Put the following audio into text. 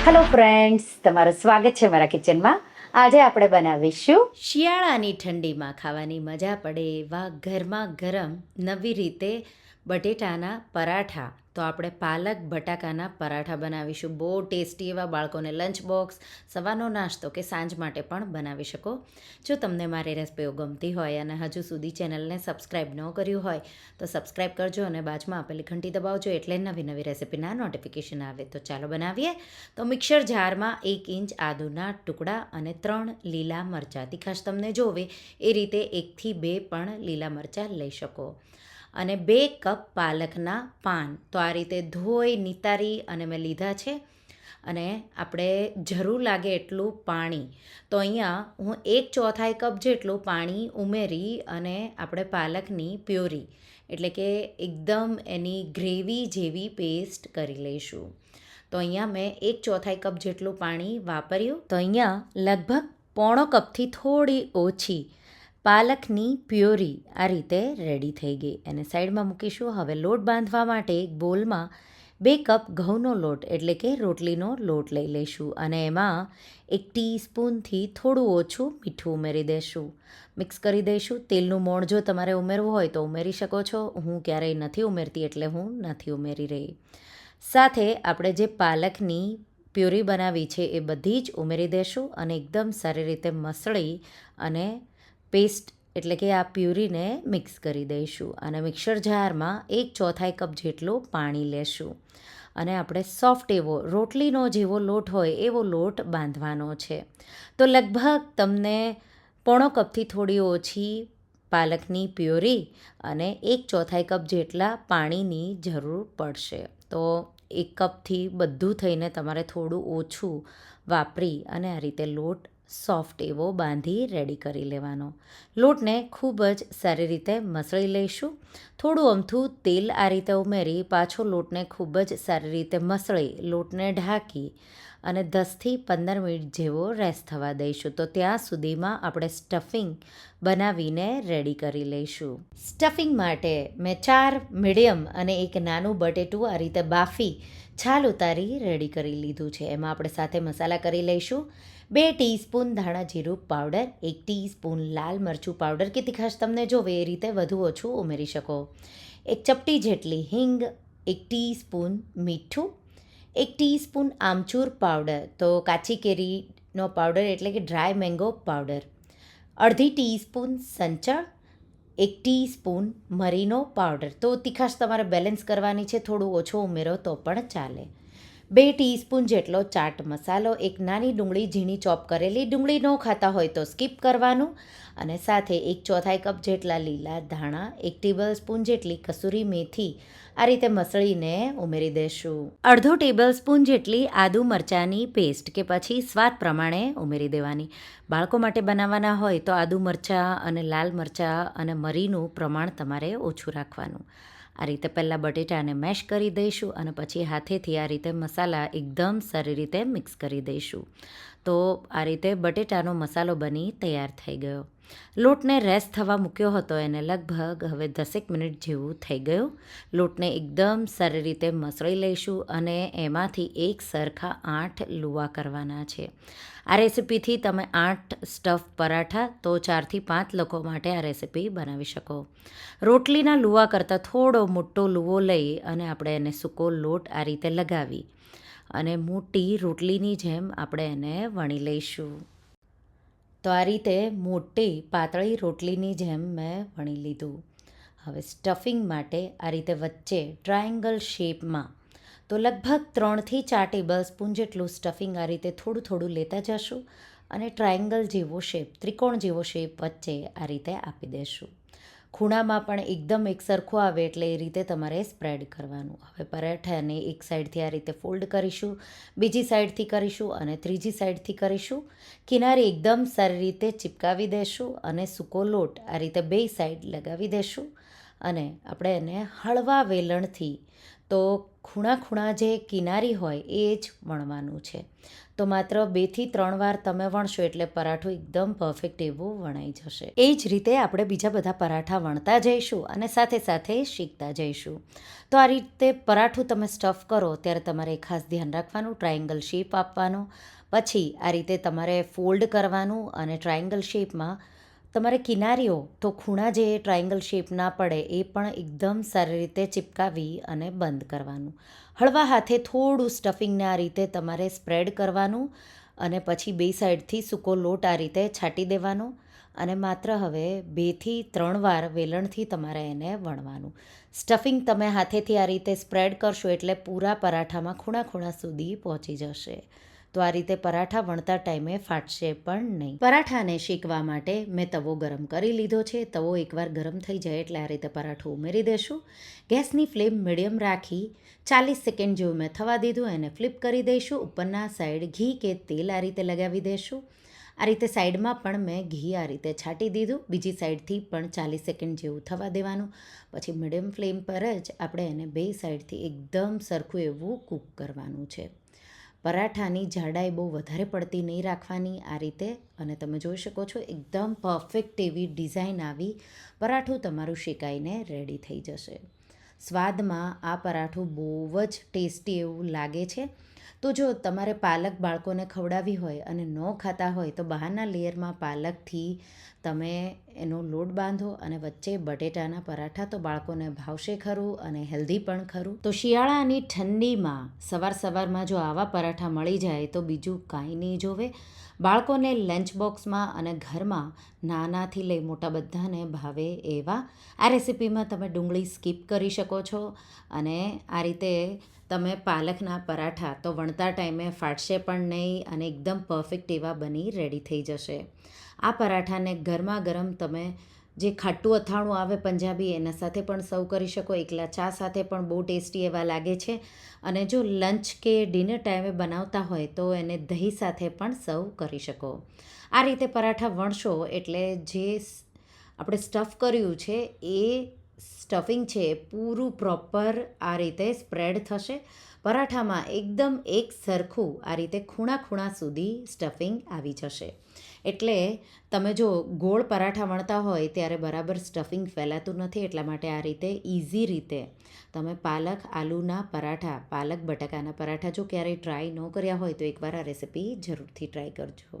Hello friends તમારું સ્વાગત છે મારા કિચનમાં આજે આપણે બનાવીશું શિયાળાની ઠંડીમાં ખાવાની મજા પડે એવા ઘરમાં ગરમ, નવી રીતે બટેટાના પરાઠા. તો આપણે પાલક બટાકાના પરાઠા બનાવીશું. બહુ ટેસ્ટી એવા બાળકોને લંચ બોક્સ સવારનો નાસ્તો કે સાંજ માટે પણ બનાવી શકો. જો તમને મારી રેસીપીઓ ગમતી હોય અને હજુ સુધી ચેનલને સબસ્ક્રાઈબ ન કર્યું હોય, તો સબસ્ક્રાઈબ કરજો અને બાજુમાં આપેલી ઘંટી દબાવજો એટલે નવી નવી રેસીપીના નોટિફિકેશન આવે. તો ચાલો બનાવીએ. તો મિક્સર જારમાં એક ઇંચ આદુના ટુકડા અને ત્રણ લીલા મરચાં. તીખાશ તમને જોવે. એ રીતે એકથી બે પણ લીલા મરચાં લઈ શકો. અને બે કપ પાલકના પાન. તો આ રીતે ધોઈ, નિતારી અને મેં લીધા છે. અને આપણે જરૂર લાગે એટલું પાણી. તો અહીંયા હું એક ચોથાઈ કપ જેટલું પાણી ઉમેરી અને આપણે પાલકની પ્યોરી. એટલે કે એકદમ એની ગ્રેવી જેવી પેસ્ટ કરી લઈશું. તો અહીંયા મેં એક ચોથાઈ કપ જેટલું પાણી વાપર્યું. તો અહીંયા લગભગ પોણો કપથી થોડી ઓછી પાલકની પ્યોરી આ રીતે રેડી થઈ ગઈ અને સાઈડમાં મૂકીશું. હવે લોટ બાંધવા માટે એક બોલમાં બે કપ ઘઉંનો લોટ, એટલે કે રોટલીનો લોટ લઈ લઈશું અને એમાં એક ટીસ્પૂનથી થોડું ઓછું મીઠું ઉમેરી દઈશું મિક્સ કરી દઈશું. તેલનું મોણ જો તમારે ઉમેરવું હોય તો ઉમેરી શકો છો. હું ક્યારેય નથી ઉમેરતી એટલે હું નથી ઉમેરી રહી. સાથે આપણે જે પાલકની પ્યુરી બનાવી છે એ બધી જ ઉમેરી દઈશું અને એકદમ સારી રીતે મસળી અને પેસ્ટ એટલે કે આ પ્યુરીને મિક્સ કરી દઈશું અને મિક્સર જારમાં એક ચોથાઈ કપ જેટલું પાણી લેશું. અને આપણે સોફ્ટ એવો, રોટલીનો જેવો લોટ હોય એવો લોટ બાંધવાનો છે. તો લગભગ તમને પોણો કપથી થોડી ઓછી પાલકની પ્યોરી અને એક ચોથાઈ કપ જેટલા પાણીની જરૂર પડશે. તો એક કપથી બધું થઈને તમારે થોડું ઓછું વાપરી અને આ રીતે લોટ સોફ્ટ એવો બાંધી રેડી કરી લેવાનો. લોટને ખૂબ જ સારી રીતે મસળી લઈશું. થોડું અમથું તેલ આ રીતે ઉમેરી પાછો લોટને ખૂબ જ સારી રીતે મસળી લોટને ઢાંકી અને દસથી પંદર મિનિટ જેવો રેસ્ટ થવા દઈશું. તો ત્યાં સુધીમાં આપણે સ્ટફિંગ બનાવીને રેડી કરી લઈશું. સ્ટફિંગ માટે મેં ચાર મીડિયમ અને એક નાનું બટેટું આ રીતે બાફી છાલ ઉતારી રેડી કરી લીધું છે. એમાં આપણે સાથે મસાલા કરી લઈશું. બે ટીસ્પૂન ધાણા જીરું પાવડર, એક ટીસ્પૂન લાલ મરચું પાવડર કે તીખાશ તમને જોવે એ રીતે વધુ ઓછું ઉમેરી શકો. એક ચપટી જેટલી હિંગ, એક ટીસ્પૂન મીઠું, એક ટીસ્પૂન આમચૂર પાવડર, તો કાચી કેરીનો પાવડર એટલે કે ડ્રાય મેંગો પાવડર, અડધી ટીસ્પૂન સંચળ, એક ટીસ્પૂન મરીનો પાવડર. તો તીખાશ તમારે બેલેન્સ કરવાની છે, થોડું ઓછું ઉમેરો તો પણ ચાલે. બે ટીસ્પૂન જેટલો ચાટ મસાલો, એક નાની ડુંગળી ઝીણી ચોપ કરેલી ડુંગળી ન ખાતા હોય તો સ્કીપ કરવાનું અને સાથે એક ચોથાઈ કપ જેટલા લીલા ધાણા, એક ટેબલ સ્પૂન જેટલી કસૂરી મેથી આ રીતે મસળીને ઉમેરી દેશું. અડધો ટેબલ સ્પૂન જેટલી આદુ મરચાંની પેસ્ટ કે પછી સ્વાદ પ્રમાણે ઉમેરી દેવાની. બાળકો માટે બનાવવાના હોય તો આદુ મરચાં અને લાલ મરચાં અને મરીનું પ્રમાણ તમારે ઓછું રાખવાનું. આ રીતે પહેલાં બટેટાને મેશ કરી દઈશું અને પછી હાથેથી આ રીતે મસાલા એકદમ સારી રીતે મિક્સ કરી દઈશું. તો આ રીતે બટેટાનો મસાલો બની તૈયાર થઈ ગયો. લોટને રેસ્ટ થવા મૂક્યો હતો એને લગભગ હવે દસેક મિનિટ જેવું થઈ ગયું. લોટને એકદમ સારી રીતે મસળી લઈશું અને એમાંથી એક સરખા આઠ લુવા કરવાના છે. આ રેસીપીથી તમે આઠ સ્ટફ પરાઠા તો ચારથી પાંચ લોકો માટે આ રેસીપી બનાવી શકો. રોટલીના લુવા કરતાં થોડો મોટો લુવો લઈ અને આપણે એને સૂકો લોટ આ રીતે લગાવી અને મોટી રોટલીની જેમ આપણે એને વણી લઈશું. તો આ રીતે મોટી પાતળી રોટલીની જેમ મેં વણી લીધું. હવે સ્ટફિંગ માટે આ રીતે વચ્ચે ટ્રાયેંગલ શેપમાં તો લગભગ ત્રણથી ચાર ટેબલ સ્પૂન જેટલું સ્ટફિંગ આ રીતે થોડું થોડું લેતા જશું અને ટ્રાયેંગલ જેવો શેપ, ત્રિકોણ જેવો શેપ વચ્ચે આ રીતે આપી દેશું. ખૂણામાં પણ એકદમ એક સરખું આવે એટલે એ રીતે તમારે સ્પ્રેડ કરવાનું. હવે પરાઠાને એક સાઈડથી આ રીતે ફોલ્ડ કરીશું, બીજી સાઈડથી કરીશું અને ત્રીજી સાઈડથી કરીશું. કિનારી એકદમ સારી રીતે ચિપકાવી દેશું અને સૂકો લોટ આ રીતે બે સાઈડ લગાવી દેશું. અને આપણે એને હળવા વેલણથી તો ખૂણા ખૂણા જે કિનારી હોય એ જ વણવાનું છે. તો માત્ર બેથી ત્રણ વાર તમે વણશો એટલે પરાઠું એકદમ પરફેક્ટ એવું વણાઈ જશે. એ જ રીતે આપણે બીજા બધા પરાઠા વણતા જઈશું અને સાથે સાથે શીખતા જઈશું. તો આ રીતે પરાઠું તમે સ્ટફ કરો ત્યારે તમારે ખાસ ધ્યાન રાખવાનું ટ્રાયેંગલ શેપ આપવાનો. પછી આ રીતે તમારે ફોલ્ડ કરવાનું અને ટ્રાયેંગલ શેપમાં તમારે કિનારીઓ, તો ખૂણા જે ટ્રાયેંગલ શેપ ના પડે એ પણ એકદમ સારી રીતે ચિપકાવી અને બંધ કરવાનું. હળવા હાથે થોડું સ્ટફિંગને આ રીતે તમારે સ્પ્રેડ કરવાનું અને પછી બે સાઈડથી સૂકો લોટ આ રીતે છાંટી દેવાનો અને માત્ર હવે બેથી ત્રણ વાર વેલણથી તમારે એને વણવાનું. સ્ટફિંગ તમે હાથેથી આ રીતે સ્પ્રેડ કરશો એટલે પૂરા પરાઠામાં ખૂણા ખૂણા સુધી પહોંચી જશે. તો આ રીતે પરાઠા વણતા ટાઈમે ફાટશે પણ નહીં. પરાઠાને શેકવા માટે મેં તવો ગરમ કરી લીધો છે. તવો એકવાર ગરમ થઈ જાય એટલે આ રીતે પરાઠું ઉમેરી દેશું. ગેસની ફ્લેમ મીડિયમ રાખી ચાલીસ સેકન્ડ જેવું મેં થવા દીધું, એને ફ્લિપ કરી દઈશું. ઉપરના સાઈડ ઘી કે તેલ આ રીતે લગાવી દઈશું આ રીતે સાઈડમાં પણ મેં ઘી આ રીતે છાંટી દીધું. બીજી સાઈડથી પણ ચાલીસ સેકન્ડ જેવું થવા દેવાનું. પછી મીડિયમ ફ્લેમ પર જ આપણે એને બે સાઈડથી એકદમ સરખું એવું કૂક કરવાનું છે. પરાઠાની જાડાઈ બહુ વધારે પડતી નહીં રાખવાની આ રીતે. અને તમે જોઈ શકો છો, એકદમ પરફેક્ટ એવી ડિઝાઇન આવી. પરાઠું તમારું શેકાઈને રેડી થઈ જશે. સ્વાદમાં આ પરાઠું બહુ જ ટેસ્ટી એવું લાગે છે. તો જો તમારે પાલક બાળકોને ખવડાવી હોય અને ન ખાતા હોય, તો બહારના લેયરમાં પાલકથી તમે એનો લોટ બાંધો અને વચ્ચે બટેટાના પરાઠા તો બાળકોને ભાવશે ખરું અને હેલ્ધી પણ ખરું. તો શિયાળાની ઠંડીમાં સવાર સવારમાં જો આવા પરાઠા મળી જાય, તો બીજું કાંઈ નહીં જોવે. બાળકોને લંચ બોક્સમાં અને ઘરમાં નાનાથી લઈ મોટા બધાને ભાવે એવા. આ રેસિપીમાં તમે ડુંગળી સ્કીપ કરી શકો છો અને આ રીતે તમે પાલકના પરાઠા તો વણતા ટાઈમે ફાટશે પણ નહીં અને એકદમ પરફેક્ટ એવા બની રેડી થઈ જશે. આ પરાઠાને ગરમા ગરમ તમે જે ખાટું અથાણું આવે પંજાબી, એના સાથે પણ સર્વ કરી શકો. એકલા ચા સાથે પણ બહુ ટેસ્ટી એવા લાગે છે. અને જો લંચ કે ડિનર ટાઈમે બનાવતા હોય તો એને દહીં સાથે પણ સર્વ કરી શકો. આ રીતે પરાઠા વણશો એટલે જે આપણે સ્ટફ કર્યું છે એ સ્ટફિંગ છે, પૂરું, પ્રોપર આ રીતે સ્પ્રેડ થશે. પરાઠામાં એકદમ એક સરખું આ રીતે ખૂણા ખૂણા સુધી સ્ટફિંગ આવી જશે. એટલે તમે જો ગોળ પરાઠા વણતા હોય ત્યારે બરાબર સ્ટફિંગ ફેલાતું નથી, એટલા માટે આ રીતે ઇઝી રીતે તમે પાલક, આલુના પરાઠા, પાલક બટાકાના પરાઠા જો ક્યારેય ટ્રાય ન કર્યા હોય તો એકવાર આ રેસિપી જરૂરથી ટ્રાય કરજો.